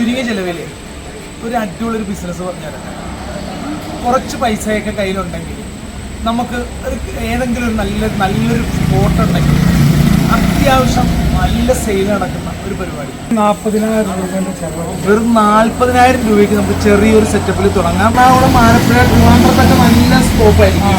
ചുരുങ്ങിയ ചിലവിൽ ഒരു അടിപൊളി ബിസിനസ് പറഞ്ഞുതരാം. കുറച്ച് പൈസയൊക്കെ കയ്യിലുണ്ടെങ്കിൽ നമുക്ക് ഒരു ഏതെങ്കിലും ഒരു നല്ല നല്ലൊരു സ്പോട്ട് ഉണ്ടെങ്കിൽ അത്യാവശ്യം നല്ല സെയിൽ നടക്കുന്ന ഒരു പരിപാടി. നാൽപ്പതിനായിരം രൂപ ചെലവ്. വെറും നാൽപ്പതിനായിരം രൂപയ്ക്ക് നമുക്ക് ചെറിയൊരു സെറ്റപ്പിൽ തുടങ്ങാം. അവിടെ ആലപ്പുഴ ട്രിവാൻഡ്രത്തൊക്കെ നല്ല സ്കോപ്പ് ആയിരിക്കും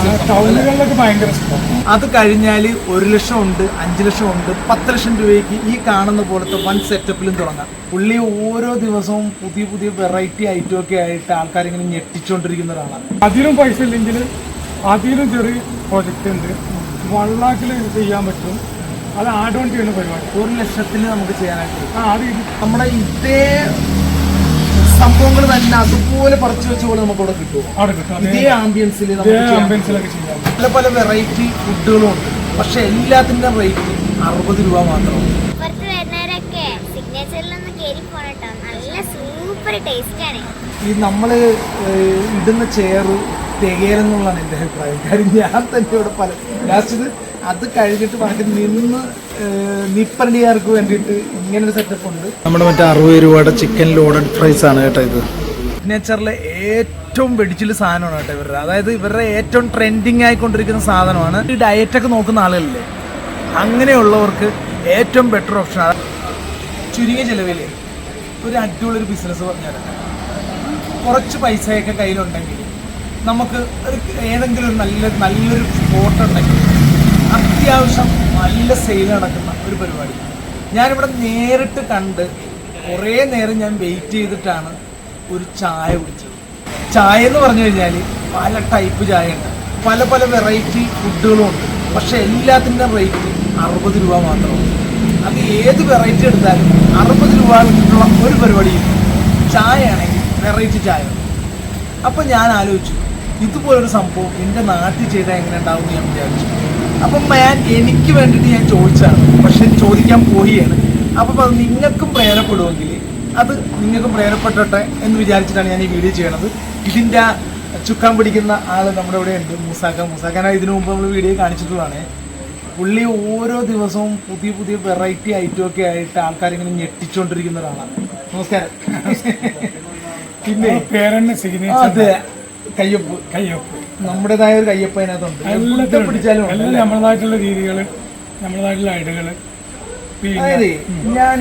ഈ ഭയങ്കര സ്കോപ്പ് അത് കഴിഞ്ഞാൽ ഒരു ലക്ഷം ഉണ്ട് അഞ്ച് ലക്ഷം ഉണ്ട് പത്ത് ലക്ഷം രൂപയ്ക്ക് ഈ കാണുന്ന പോലത്തെ വൺ സെറ്റപ്പിലും തുടങ്ങാം. പുള്ളി ഓരോ ദിവസവും പുതിയ പുതിയ വെറൈറ്റി ഐറ്റം ഒക്കെ ആയിട്ട് ആൾക്കാരിങ്ങനെ ഞെട്ടിച്ചുകൊണ്ടിരിക്കുന്ന ഒരാളാണ് അതിലും പൈസ ഇല്ലെങ്കിൽ അതിലും ചെറിയ പ്രോജക്റ്റ് ഉണ്ട്. വള്ളാക്കിൽ ചെയ്യാൻ പറ്റും. അത് ആഡ് ഓൺ ചെയ്യുന്ന പരിപാടി. ഒരു ലക്ഷത്തിൽ നമുക്ക് ചെയ്യാനായിട്ട്. ആ അത് നമ്മുടെ ഇതേ സംഭവങ്ങൾ തന്നെ അതുപോലെ പറിച്ചു വെച്ച പോലെ നമുക്ക് അവിടെ കിട്ടും. ഇതേ ആംബിയൻസിൽ പറ്റും പല പല വെറൈറ്റി ഫുഡുകളും ഉണ്ട്. പക്ഷെ എല്ലാത്തിന്റെ റേറ്റ് അറുപത് രൂപ മാത്രമാണ് പുറത്ത് വരുന്നവരൊക്കെ സിഗ്നേച്ചറിൽ ഒന്ന് കയറി പോണട്ടോ നല്ല സൂപ്പർ ടേസ്റ്റ് ആണ് ഈ നമ്മൾ ഇടുന്ന ചെയർ തികയലെന്നുള്ളതാണ് എന്റെ അഭിപ്രായം. കാര്യം ഞാൻ തന്നെ ഇവിടെ പല ലാസ്റ്റ് ഇത് അത് കഴിഞ്ഞിട്ട് ബാക്കി നിന്ന് നിപ്പരടികാർക്ക് വേണ്ടിയിട്ട് ഇങ്ങനെ ഒരു സെറ്റപ്പ് ഉണ്ട്. നമ്മുടെ മറ്റേ അറുപത് രൂപയുടെ ചിക്കൻ ലോഡഡ് ഫ്രൈസ് ആണ് കേട്ടോ ഇത്. സിഗ്നേച്ചറിലെ ഏറ്റവും വെടിച്ചിൽ സാധനമാണ് കേട്ടോ ഇവരുടെ. അതായത് ഇവരുടെ ഏറ്റവും ട്രെൻഡിങ് ആയിക്കൊണ്ടിരിക്കുന്ന സാധനമാണ്. ഈ ഡയറ്റൊക്കെ നോക്കുന്ന ആളുകളില്ലേ? അങ്ങനെയുള്ളവർക്ക് ഏറ്റവും ബെറ്റർ ഓപ്ഷൻ ആണ്. ചുരുങ്ങിയ ചിലവിൽ ഒരു അടിപൊളി ഒരു ബിസിനസ് പറഞ്ഞുതരാം. കുറച്ച് പൈസയൊക്കെ കയ്യിലുണ്ടെങ്കിൽ നമുക്ക് ഒരു ഏതെങ്കിലും ഒരു നല്ല നല്ലൊരു സ്പോട്ട് ഉണ്ടെങ്കിൽ അത്യാവശ്യം നല്ല സെയിൽ നടക്കുന്ന ഒരു പരിപാടി. ഞാനിവിടെ നേരിട്ട് കണ്ട് കുറേ നേരം ഞാൻ വെയിറ്റ് ചെയ്തിട്ടാണ് ഒരു ചായ കുടിച്ചത്. ചായ എന്ന് പറഞ്ഞു കഴിഞ്ഞാൽ പല ടൈപ്പ് ചായ ഉണ്ട് പല പല വെറൈറ്റി ഫുഡുകളും ഉണ്ട്. പക്ഷെ എല്ലാത്തിന്റെ റേറ്റ് അറുപത് രൂപ മാത്രമാണ് അത് ഏത് വെറൈറ്റി എടുത്താലും അറുപത് രൂപ കിട്ടുള്ള ഒരു പരിപാടിയും ചായ ആണെങ്കിൽ വെറൈറ്റി ചായ. അപ്പം ഞാൻ ആലോചിച്ചു ഇതുപോലൊരു സംഭവം എന്റെ നാട്ടിൽ ചെയ്താൽ എങ്ങനെ ഉണ്ടാവും എന്ന് ഞാൻ വിചാരിച്ചു. അപ്പം ഞാൻ എനിക്ക് വേണ്ടിയിട്ട് ഞാൻ ചോദിച്ചതാണ് പക്ഷെ ചോദിക്കാൻ പോവുകയാണ്. അപ്പം അത് നിങ്ങൾക്കും പ്രേരപ്പെടുമെങ്കിൽ അത് നിങ്ങൾക്കും പ്രയോജനപ്പെട്ടോട്ടെ എന്ന് വിചാരിച്ചിട്ടാണ് ഞാൻ ഈ വീഡിയോ ചെയ്യണത്. ഇതിന്റെ ചുക്കാൻ പിടിക്കുന്ന ആൾ നമ്മുടെ ഇവിടെ ഉണ്ട് മൂസാക്ക മൂസാക്കാനായി ഇതിനു മുമ്പ് നമ്മൾ വീഡിയോ കാണിച്ചിട്ടുള്ളതാണ്. പുള്ളി ഓരോ ദിവസവും പുതിയ പുതിയ വെറൈറ്റി ഐറ്റം ഒക്കെ ആയിട്ട് ആൾക്കാരിങ്ങനെ ഞെട്ടിച്ചുകൊണ്ടിരിക്കുന്ന ഒരാളാണ് നമസ്കാരം. പിന്നെ പേരന്നെ സിഗ്നേച്ചർ അതെ. കയ്യൊപ്പ്. കയ്യൊപ്പ്. നമ്മുടേതായ ഒരു കയ്യൊപ്പ് അതിനകത്തുണ്ട് എല്ലാത്തിനും പിടിച്ചാലും. എല്ലാം നമ്മളതായിട്ടുള്ള രീതികൾ നമ്മളതായിട്ടുള്ള ഐഡിയകൾ അതായത് ഞാൻ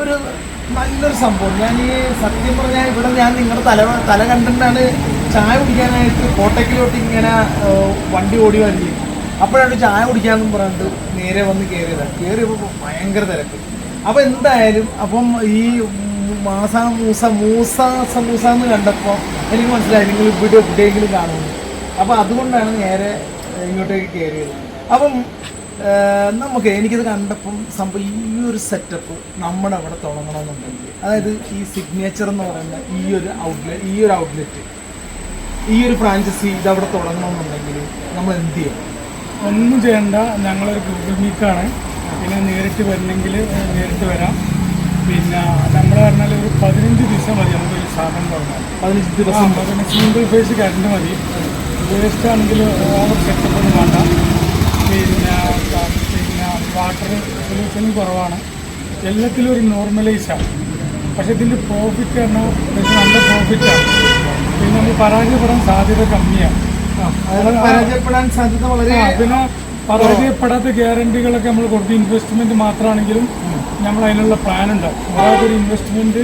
ഒരു നല്ലൊരു സംഭവം. ഞാൻ ഈ സത്യം പറഞ്ഞാൽ ഇവിടെ ഞാൻ നിങ്ങളുടെ തല തല കണ്ടിട്ടാണ് ചായ കുടിക്കാനായിട്ട് കോട്ടയ്ക്കിലോട്ട് ഇങ്ങനെ വണ്ടി ഓടി വരില്ല അപ്പോഴാണ് ചായ കുടിക്കാമെന്നും പറഞ്ഞിട്ട് നേരെ വന്ന് കയറിയതാണ് കയറിയപ്പോൾ ഭയങ്കര തിരക്ക്. അപ്പോൾ എന്തായാലും അപ്പം ഈ മാസ മൂസ മൂസ സമൂസ എന്ന് കണ്ടപ്പോൾ എനിക്ക് മനസ്സിലായി നിങ്ങൾ ഇവിടെ എവിടെയെങ്കിലും കാണുന്നു. അപ്പോൾ അതുകൊണ്ടാണ് നേരെ ഇങ്ങോട്ടേക്ക് കയറിയത് അപ്പം നമുക്ക് എനിക്കിത് കണ്ടപ്പം സംഭവം ഈ ഒരു സെറ്റപ്പ് നമ്മുടെ അവിടെ തുടങ്ങണമെന്നുണ്ടെങ്കിൽ അതായത് ഈ സിഗ്നേച്ചർ എന്ന് പറയുന്ന ഈ ഒരു ഔട്ട്ലെറ്റ് ഈ ഒരു ഔട്ട്ലെറ്റ് ഈ ഒരു ഫ്രാഞ്ചൈസി ഇതവിടെ തുടങ്ങണമെന്നുണ്ടെങ്കിൽ നമ്മൾ എന്ത് ചെയ്യണം? ഒന്നും ചെയ്യണ്ട. ഞങ്ങളൊരു ഗൂഗിൾ മീറ്റാണ് പിന്നെ നേരിട്ട് വരണമെങ്കിൽ നേരിട്ട് വരാം. പിന്നെ നമ്മൾ പറഞ്ഞാൽ ഒരു പതിനഞ്ച് ദിവസം മതി നമുക്ക് ഒരു സാധനം തുടങ്ങാം പതിനഞ്ച് ദിവസം. പിന്നെ സിംഗിൾ ഫേസ് കറണ്ട് മതി. വേസ്റ്റ് ആണെങ്കിൽ ഓവർ സെറ്റപ്പ് ഒന്നും വേണ്ട. പിന്നെ പിന്നെ വാട്ടർ പൊല്യൂഷനും കുറവാണ്. എല്ലാത്തിലും ഒരു നോർമലൈസാണ് പക്ഷെ ഇതിന്റെ പ്രോഫിറ്റ് പറഞ്ഞാൽ നല്ല പ്രോഫിറ്റാണ് പിന്നെ നമ്മൾ പരാജയപ്പെടാൻ സാധ്യത കമ്മിയാണ് പരാജയപ്പെടാൻ സാധ്യത വളരെ പിന്നെ പരാജയപ്പെടാത്ത ഗ്യാരണ്ടികളൊക്കെ നമ്മൾ കൊടുത്ത് ഇൻവെസ്റ്റ്മെന്റ് മാത്രമാണെങ്കിലും നമ്മൾ അതിനുള്ള പ്ലാൻ ഉണ്ട്. അതായത് ഇൻവെസ്റ്റ്മെന്റ്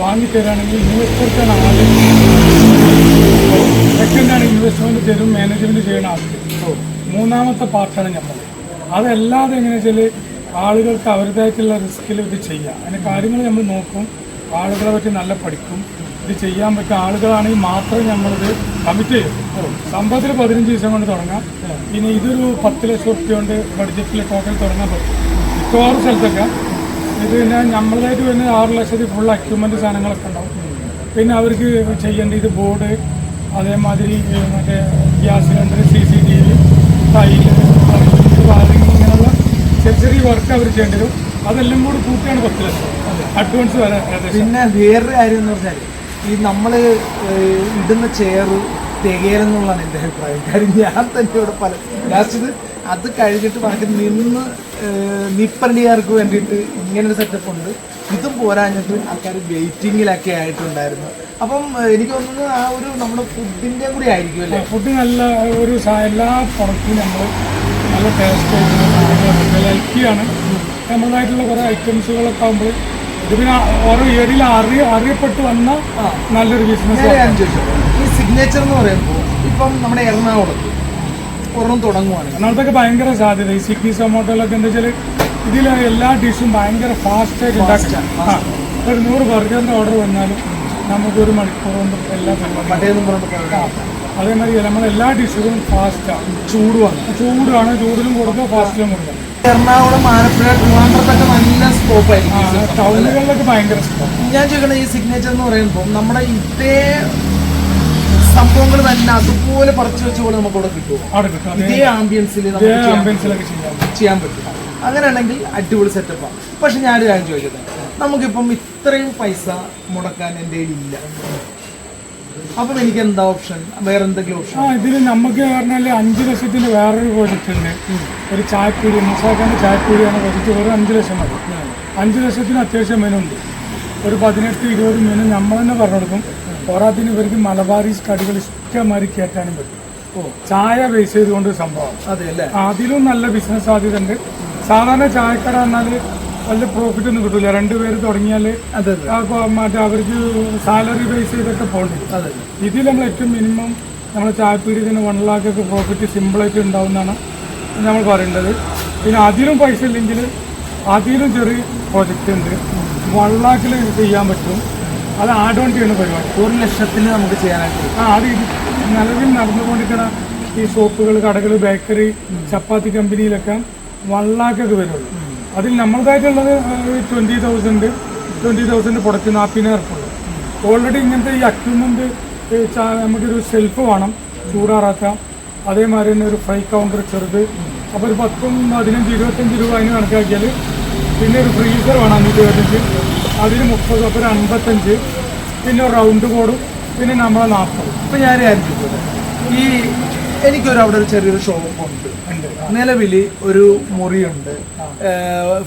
വാങ്ങിത്തരാണെങ്കിൽ ഇൻവെസ്റ്റർക്കാണ് ആദ്യം സെക്കൻഡാണ് ഇൻവെസ്റ്റ്മെന്റ് തരും മാനേജ്മെന്റ് ചെയ്യണ ആദ്യം. മൂന്നാമത്തെ പാർട്ടാണ് നമ്മൾ അതല്ലാതെ എങ്ങനെ വെച്ചാൽ ആളുകൾക്ക് അവരുടേതായിട്ടുള്ള റിസ്കിൽ ഇത് ചെയ്യാം. അതിന്റെ കാര്യങ്ങൾ നമ്മൾ നോക്കും ആളുകളെ പറ്റി നല്ല പഠിക്കും ഇത് ചെയ്യാൻ പറ്റുന്ന ആളുകളാണെങ്കിൽ മാത്രം നമ്മളിത് കമ്മിറ്റ് ചെയ്യും. സംഭവത്തിൽ പതിനഞ്ച് ദിവസം കൊണ്ട് തുടങ്ങാം. പിന്നെ ഇതൊരു പത്ത് ലക്ഷം റുപ്യ കൊണ്ട് ബഡ്ജറ്റിൽ ടോട്ടൽ തുടങ്ങാൻ പറ്റും. മിക്കവാറും സ്ഥലത്തൊക്കെ. ഇത് പിന്നെ നമ്മളതായിട്ട് വരുന്ന ആറ് ലക്ഷത്തിൽ ഫുൾ അക്യുപ്മെന്റ് സാധനങ്ങളൊക്കെ ഉണ്ടാവും. പിന്നെ അവർക്ക് ചെയ്യേണ്ട ഇത് ബോർഡ് അതേമാതിരി മറ്റേ gas cylinder C C T V tile wiring ഇങ്ങനെയുള്ള ചെറിയ ചെറിയ വർക്ക് അവർ ചെയ്യേണ്ടി വരും. അതെല്ലാം കൂടി കൂട്ടിയാണ് പത്ത് ലക്ഷം. അഡ്വാൻസ് വരാൻ പിന്നെ വേറൊരു കാര്യം എന്ന് പറഞ്ഞാൽ ഈ നമ്മൾ ഇടുന്ന ചെയർ തികയലെന്നുള്ളതാണ് എന്റെ അഭിപ്രായം. കാര്യം ഞാൻ തന്നെ ഇവിടെ പല ലാസ്റ്റ് അത് കഴിഞ്ഞിട്ട് ബാക്കി നിന്ന് നിപ്പണ്ടിയാർക്ക് വേണ്ടിയിട്ട് ഇങ്ങനെ ഒരു സെറ്റപ്പ് ഉണ്ട്. ഇതും പോരാഞ്ഞിട്ട് ആൾക്കാർ വെയിറ്റിങ്ങിലൊക്കെ ആയിട്ടുണ്ടായിരുന്നു. അപ്പം എനിക്ക് തോന്നുന്നത് ആ ഒരു നമ്മുടെ ഫുഡിന്റെ കൂടി ആയിരിക്കും അല്ലേ? ഫുഡ് നല്ല ഒരു എല്ലാ പ്രൊഡക്റ്റും നമ്മൾ നല്ല ടേസ്റ്റ് ഹെൽത്തിയാണ് നമ്മളായിട്ടുള്ള കുറേ ഐറ്റംസുകളൊക്കെ ആകുമ്പോൾ ഇത് പിന്നെ ഓരോ ഏരിയയിൽ അറി അറിയപ്പെട്ട് വന്ന നല്ലൊരു ബിസിനസ് ഈ സിഗ്നേച്ചർ എന്ന് പറയുമ്പോൾ ഇപ്പം നമ്മുടെ എറണാകുളത്ത് ഒരെണ്ണം തുടങ്ങുവാണ്. എറണാകുളത്തൊക്കെ ഭയങ്കര സാധ്യത. ഈ സ്വിഗ്ഗി സൊമാറ്റോയിലൊക്കെ എന്താ വെച്ചാൽ ഇതിൽ എല്ലാ ഡിഷും ഭയങ്കര ഫാസ്റ്റായിട്ട് ഉണ്ടാക്കാം ആ. ഒരു നൂറ് ബർഗറിന്റെ ഓർഡർ വന്നാലും നമുക്ക് ഒരു മണിക്കൂർ കൊണ്ട് എല്ലാ പരിപാടിയും അതേമാതിരി നമ്മൾ എല്ലാ ഡിഷുകളും ഫാസ്റ്റാണ് ചൂടുവാണ്. ചൂടാണ് ചൂടിലും കൊടുക്കുക ഫാസ്റ്റിലും കൊടുക്കുക എറണാകുളം ആലപ്പുഴ ട്രിവാൻഡ്രത്തൊക്കെ നല്ല സ്കോപ്പ് ആയിരിക്കും ടൗണുകളിലൊക്കെ ഭയങ്കര സ്കോപ്പ്. ഞാൻ ചോദിക്കണ ഈ സിഗ്നേച്ചർ എന്ന് പറയുമ്പോൾ നമ്മുടെ ഇതേ സംഭവങ്ങൾ തന്നെ അതുപോലെ പറിച്ചു വെച്ച പോലെ നമുക്ക് അവിടെ കിട്ടും. ഇതേ ആംബിയൻസിൽ ചെയ്യാൻ പറ്റും. അങ്ങനെയാണെങ്കിൽ അടിപൊളി സെറ്റപ്പാണ് പക്ഷെ ഞാനൊരു കാര്യം ചോദിക്കട്ടെ? നമുക്കിപ്പം ഇത്രയും പൈസ മുടക്കാൻ എന്റെ കയ്യിലില്ല. അപ്പം എനിക്ക് എന്താ ഓപ്ഷൻ വേറെ എന്തെങ്കിലും ഓപ്ഷൻ ആ ഇതിൽ നമുക്ക് പറഞ്ഞാൽ അഞ്ച് ലക്ഷത്തിന് വേറൊരു പ്രോജക്റ്റ് ഉണ്ട്. ഒരു ചായപ്പീടി മുസാഖാന്റെ എന്ന പ്രോജക്റ്റ് വെറും അഞ്ച് ലക്ഷം മതി. അഞ്ച് ലക്ഷത്തിന് അത്യാവശ്യം മെനുണ്ട്. ഒരു പതിനെട്ട് ഇരുപത് മെനു നമ്മൾ തന്നെ പറഞ്ഞു കൊടുക്കും. പോരാത്തിന് ഇവർക്ക് മലബാറീസ് കടികൾ ഇഷ്ടമാതിരി കയറ്റാനും പറ്റും. ഓ. ചായ ബേസ് ചെയ്തുകൊണ്ട് സംഭവം. അതെ അല്ലേ അതിലും നല്ല ബിസിനസ് സാധ്യത ഉണ്ട് സാധാരണ ചായക്കട എന്നാൽ വലിയ പ്രോഫിറ്റ് ഒന്നും കിട്ടില്ല രണ്ടുപേര് തുടങ്ങിയാൽ മറ്റേ അവർക്ക് സാലറി ബേസ് ചെയ്തൊക്കെ പോകണ്ടേ ഇതിൽ നമ്മൾ ഏറ്റവും മിനിമം നമ്മൾ തന്നെ വൺ ലാഖൊക്കെ പ്രോഫിറ്റ് സിമ്പിളായിട്ട് ഉണ്ടാവുന്നതാണ് നമ്മൾ പറയേണ്ടത്. പിന്നെ അതിലും പൈസ ഇല്ലെങ്കിൽ അതിലും ചെറിയ പ്രോജക്റ്റ് ഉണ്ട്. വൺ ലാഖിൽ ചെയ്യാൻ പറ്റും. അത് ആഡ് ഓൺ ചെയ്യുന്ന പരിപാടി. ഒരു ലക്ഷത്തിന് നമുക്ക് ചെയ്യാനായിട്ട് ആ അത് ഇത് നിലവിൽ നടന്നുകൊണ്ടിരിക്കുന്ന ഈ ഷോപ്പുകൾ കടകൾ ബേക്കറി ചപ്പാത്തി കമ്പനിയിലൊക്കെ വൺ ലാഖൊക്കെ വരുള്ളൂ. അതിൽ നമ്മളതായിട്ടുള്ളത് twenty thousand twenty thousand product നാൽപ്പതിനായിരം ഓൾറെഡി ഇങ്ങനത്തെ ഈ അക്യുപ്മെന്റ് നമുക്കൊരു സെൽഫ് വേണം ചൂടാറാത്ത അതേമാതിരി തന്നെ ഒരു ഫ്രൈ കൗണ്ടർ ചെറുത്. അപ്പോൾ ഒരു പത്തും പതിനഞ്ച് ഇരുപത്തഞ്ച് രൂപ അതിന് കണക്കാക്കിയാൽ പിന്നെ ഒരു ഫ്രീസർ വേണം അഞ്ഞൂറ്റി ഇരുപത്തഞ്ച്. അതിന് മുപ്പത് അപ്പോൾ ഒരു അൻപത്തഞ്ച്. പിന്നെ ഒരു റൗണ്ട് ബോർഡും പിന്നെ നമ്മളെ നാൽപ്പത് അപ്പോൾ ഞാൻ ഈ എനിക്കൊരു അവിടെ ഒരു ചെറിയൊരു ഷോപ്പ് ഉണ്ട്. നിലവിൽ ഒരു മുറിയുണ്ട്.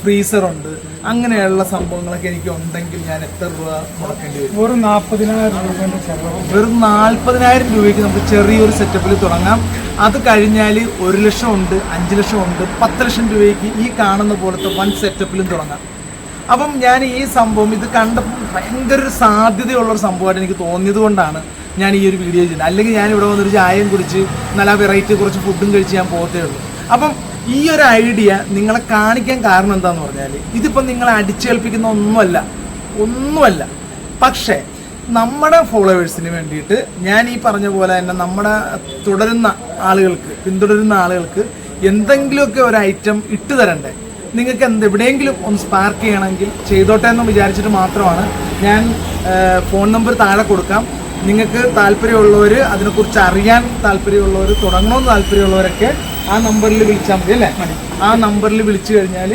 ഫ്രീസർ ഉണ്ട് അങ്ങനെയുള്ള സംഭവങ്ങളൊക്കെ എനിക്ക് ഉണ്ടെങ്കിൽ ഞാൻ എത്ര രൂപ മുടക്കേണ്ടി വരും? വെറും നാൽപ്പതിനായിരം രൂപേന്റെ ചെലവ്. വെറും നാൽപ്പതിനായിരം രൂപയ്ക്ക് നമുക്ക് ചെറിയൊരു സെറ്റപ്പിൽ തുടങ്ങാം. അത് കഴിഞ്ഞാൽ ഒരു ലക്ഷം ഉണ്ട് അഞ്ച് ലക്ഷം ഉണ്ട് പത്ത് ലക്ഷം രൂപയ്ക്ക് ഈ കാണുന്ന പോലത്തെ വൺ സെറ്റപ്പിലും തുടങ്ങാം. അപ്പം ഞാൻ ഈ സംഭവം ഇത് കണ്ടപ്പോൾ ഭയങ്കര ഒരു സാധ്യതയുള്ള ഒരു സംഭവമായിട്ട് എനിക്ക് തോന്നിയത് കൊണ്ടാണ് ഞാൻ ഈ ഒരു വീഡിയോ ചെയ്യുന്നത്. അല്ലെങ്കിൽ ഞാൻ ഇവിടെ വന്നൊരു ചായയും കുടിച്ച് നല്ല വെറൈറ്റി കുറച്ച് ഫുഡും കഴിച്ച് ഞാൻ പോകത്തേ ഉള്ളൂ. അപ്പം ഈ ഒരു ഐഡിയ നിങ്ങളെ കാണിക്കാൻ കാരണം എന്താന്ന് പറഞ്ഞാൽ ഇതിപ്പം നിങ്ങളെ അടിച്ചേൽപ്പിക്കുന്ന ഒന്നുമല്ല ഒന്നുമല്ല. പക്ഷേ നമ്മുടെ ഫോളോവേഴ്സിന് വേണ്ടിയിട്ട് ഞാൻ ഈ പറഞ്ഞ പോലെ തന്നെ നമ്മുടെ തുടരുന്ന ആളുകൾക്ക് പിന്തുടരുന്ന ആളുകൾക്ക് എന്തെങ്കിലുമൊക്കെ ഒരു ഐറ്റം ഇട്ട് തരണ്ടേ? നിങ്ങൾക്ക് എന്ത് എവിടെയെങ്കിലും ഒന്ന് സ്പാർക്ക് ചെയ്യണമെങ്കിൽ ചെയ്തോട്ടെ എന്ന് വിചാരിച്ചിട്ട് മാത്രമാണ്. ഞാൻ ഫോൺ നമ്പർ താഴെ കൊടുക്കാം. നിങ്ങൾക്ക് താല്പര്യമുള്ളവർ അതിനെക്കുറിച്ച് അറിയാൻ താല്പര്യമുള്ളവർ തുടങ്ങണമെന്ന് താല്പര്യമുള്ളവരൊക്കെ ആ നമ്പറിൽ വിളിച്ചാൽ മതി അല്ലേ? ആ നമ്പറിൽ വിളിച്ചു കഴിഞ്ഞാൽ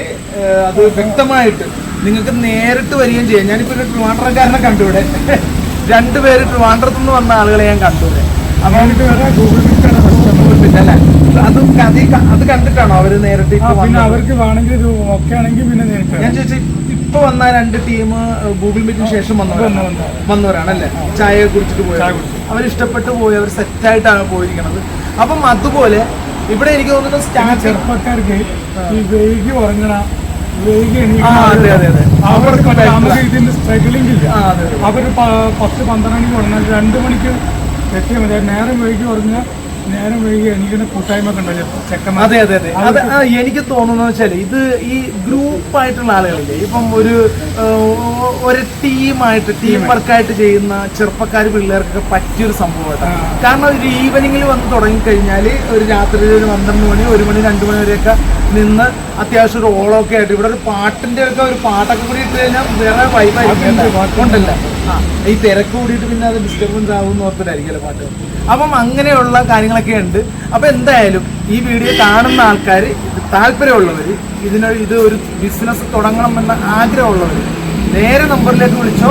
അത് വ്യക്തമായിട്ട് നിങ്ങൾക്ക് നേരിട്ട് വരികയും ചെയ്യാം. ഞാനിപ്പോൾ ഒരു ട്രിവാൻഡ്രക്കാരനെ കണ്ടുവിടെ രണ്ടുപേര് ട്രിവാൻഡ്രത്ത് നിന്ന് വന്ന ആളുകളെ ഞാൻ കണ്ടുവിടെ അപ്പോൾ വരെ ഗൂഗിൾ പിന്നെ അല്ലേ? അത് അത് കണ്ടിട്ടാണോ അവർ നേരിട്ട് പിന്നെ അവർക്ക് വേണമെങ്കിൽ ഓക്കെ ആണെങ്കിൽ പിന്നെ നേരിട്ട് ഞാൻ ചോദിച്ചു ഇപ്പൊ വന്ന രണ്ട് ടീം ഗൂഗിൾ മീറ്റിന് ശേഷം വന്നവരാണ്? വന്നു, വന്നു. വന്നവരാണല്ലേ? ചായ കുടിച്ചിട്ട് പോയത്. അവർ ഇഷ്ടപ്പെട്ട് പോയി അവർ സെറ്റായിട്ടാണ് പോയിരിക്കുന്നത് അപ്പം അതുപോലെ ഇവിടെ എനിക്ക് തോന്നുന്നു സ്റ്റാർട്ട് ചെറുപ്പക്കാർക്ക് ഈ വൈകി ഉറങ്ങണ. അവർക്ക്. നമുക്ക് ഇതിന്റെ സ്ട്രഗിളിംഗ് ഇല്ല. അവർ പത്ത് പന്ത്രണ്ട് മണിക്ക് ഉറങ്ങാൻ രണ്ട് മണിക്ക് എത്തിയാൽ മതി. നേരം വൈകി ഉറങ്ങുക. നേരം വൈകി എണീക്കുന്ന കൂട്ടായ്മ ചെക്കന്മാർ അതെ അതെ അതെ. അത് ആ, എനിക്ക് തോന്നുന്നത് വെച്ചാൽ ഇത് ഈ ഗ്രൂപ്പ് ആയിട്ടുള്ള ആളുകളില്ലേ ഇപ്പം ഒരു ആ, ഒരു ടീമായിട്ട് ടീം വർക്കായിട്ട് ചെയ്യുന്ന ചെറുപ്പക്കാർ പിള്ളേർക്കൊക്കെ പറ്റിയൊരു സംഭവമാണ് കാരണം ഒരു ഈവനിങ്ങിൽ വന്ന് തുടങ്ങിക്കഴിഞ്ഞാൽ ഒരു രാത്രി ഒരു പന്ത്രണ്ട് മണി ഒരു മണി രണ്ട് മണി വരെയൊക്കെ നിന്ന് അത്യാവശ്യം ഒരു ഓളമൊക്കെ ആയിട്ട് ഇവിടെ ഒരു പാട്ടിന്റെ ഒക്കെ ഒരു പാട്ടൊക്കെ കൂടി ഇട്ട് കഴിഞ്ഞാൽ വേറെ വൈബായിരിക്കും ഉണ്ടല്ലോ? ഈ തിരക്ക് കൂടിയിട്ട് പിന്നെ അത് ഡിസ്റ്റർബൻസ് ആകുമെന്ന് ഓർത്തിട്ടായിരിക്കുമല്ലോ പാട്ട്. അപ്പം അങ്ങനെയുള്ള കാര്യങ്ങളൊക്കെ ഉണ്ട്. അപ്പം എന്തായാലും ഈ വീഡിയോ കാണുന്ന ആൾക്കാർ താല്പര്യമുള്ളവർ ഇതിന് ഇത് ഒരു ബിസിനസ് തുടങ്ങണമെന്ന ആഗ്രഹമുള്ളവർ നേരെ നമ്പറിലേക്ക് വിളിച്ചോ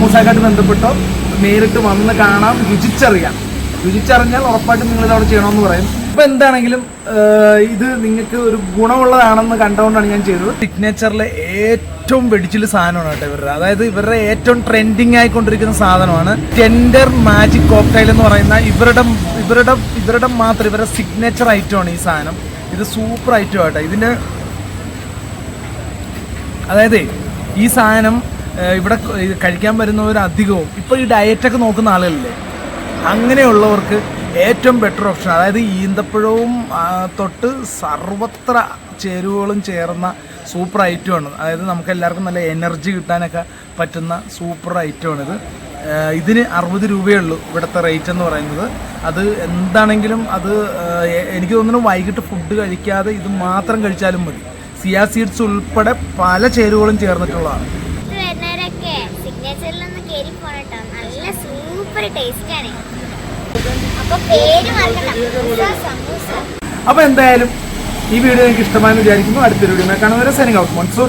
മൂസാക്കായിട്ട് ബന്ധപ്പെട്ടോ നേരിട്ട് വന്ന് കാണാം രുചിച്ചറിയാം. രുചിച്ചറിഞ്ഞാൽ ഉറപ്പായിട്ടും നിങ്ങൾ ഇത് അവിടെ ചെയ്യണമെന്ന് പറയും. ഇപ്പൊ എന്താണെങ്കിലും ഇത് നിങ്ങൾക്ക് ഒരു ഗുണമുള്ളതാണെന്ന് കണ്ടുകൊണ്ടാണ് ഞാൻ ചെയ്തത്. സിഗ്നേച്ചറിലെ ഏറ്റവും വെടിച്ചിൽ സാധനമാണ് കേട്ടോ ഇവരുടെ. അതായത് ഇവരുടെ ഏറ്റവും ട്രെൻഡിങ് ആയിക്കൊണ്ടിരിക്കുന്ന സാധനമാണ് ടെൻഡർ മാജിക് കോക്ടൈൽ എന്ന് പറയുന്ന ഇവരുടെ ഇവരുടെ ഇവരുടെ മാത്രം ഇവരുടെ സിഗ്നേച്ചർ ഐറ്റമാണ് ഈ സാധനം. ഇത് സൂപ്പർ ഐറ്റം ആട്ടോ ഇതിന് അതായത് ഈ സാധനം ഇവിടെ കഴിക്കാൻ വരുന്നവർ അധികവും ഇപ്പോൾ ഈ ഡയറ്റൊക്കെ നോക്കുന്ന ആളുകളില്ലേ അങ്ങനെയുള്ളവർക്ക് ഏറ്റവും ബെറ്റർ ഓപ്ഷൻ അതായത് ഈന്തപ്പഴവും തൊട്ട് സർവത്ര ചേരുവകളും ചേർന്ന സൂപ്പർ ഐറ്റമാണ് അതായത് നമുക്ക് എല്ലാവർക്കും നല്ല എനർജി കിട്ടാനൊക്കെ പറ്റുന്ന സൂപ്പർ ഐറ്റമാണിത് ഇതിന് അറുപത് രൂപയേ ഉള്ളൂ ഇവിടുത്തെ റേറ്റ് എന്ന് പറയുന്നത്. അത് എന്താണെങ്കിലും അത് എനിക്ക് തോന്നുന്നു വൈകിട്ട് ഫുഡ് കഴിക്കാതെ ഇത് മാത്രം കഴിച്ചാലും മതി. സിയാ സീഡ്സ് ഉൾപ്പെടെ പല ചേരുവകളും ചേർന്നിട്ടുള്ളതാണ്. നല്ല സൂപ്പർ ടേസ്റ്റ് ആണ്. അപ്പൊ എന്തായാലും ഈ വീഡിയോ നിങ്ങൾക്ക് ഇഷ്ടമായെന്ന് വിചാരിക്കുന്നു. അടുത്തൊരു വീഡിയോ കാണുന്നവരെ സൈനിങ് ഔട്ട് മൺസൂർ